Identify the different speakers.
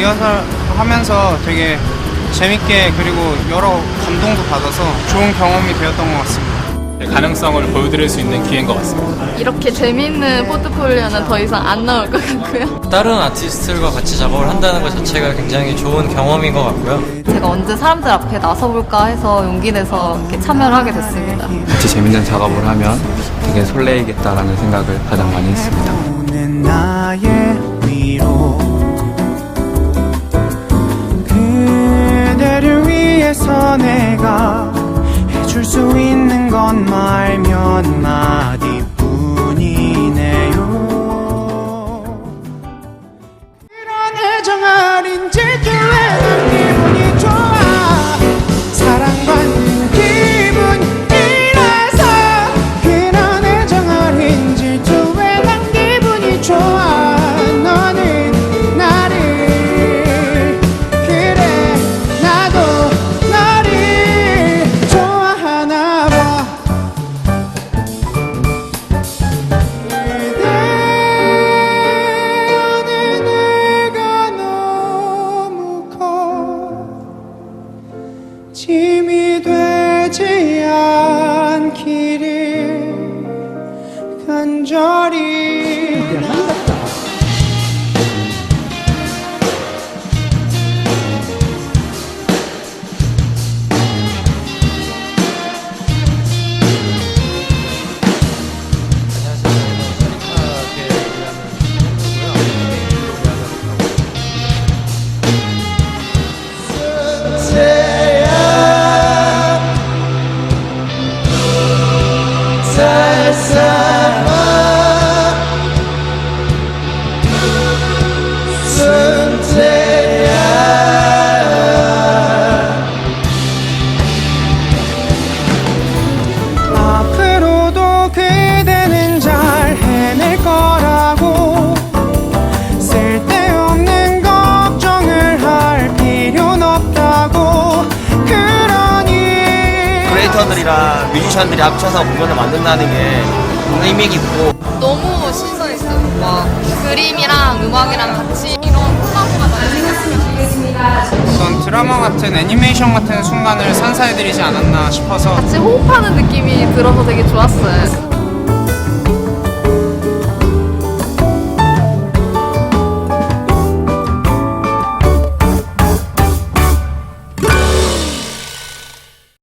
Speaker 1: 리허설 하면서 되게 재밌게 그리고 여러 감동도 받아서 좋은 경험이 되었던 것 같습니다.
Speaker 2: 네, 가능성을 보여드릴 수 있는 기회인 것 같습니다.
Speaker 3: 이렇게 재밌는 포트폴리오는 더 이상 안 나올 것 같고요.
Speaker 4: 다른 아티스트들과 같이 작업을 한다는 것 자체가 굉장히 좋은 경험인 것 같고요.
Speaker 3: 제가 언제 사람들 앞에 나서볼까 해서 용기 내서 이렇게 참여를 하게 됐습니다.
Speaker 5: 같이 재밌는 작업을 하면 되게 설레이겠다라는 생각을 가장 많이 했습니다.
Speaker 6: 짐이 되지 않기를 간절히 그대는 잘 해낼 거라고. 쓸데없는 걱정을 할 필요는 없다고. 그러니
Speaker 7: 크리에이터들이랑 뮤지션들이 합쳐서 공연을 만든다는 게 의미 깊고.
Speaker 3: 너무 신선했어요. 막 그림이랑 음악이랑 같이
Speaker 1: 같은 애니메이션 같은 순간을 선사해드리지 않았나 싶어서
Speaker 3: 같이 호흡하는 느낌이 들어서 되게 좋았어요.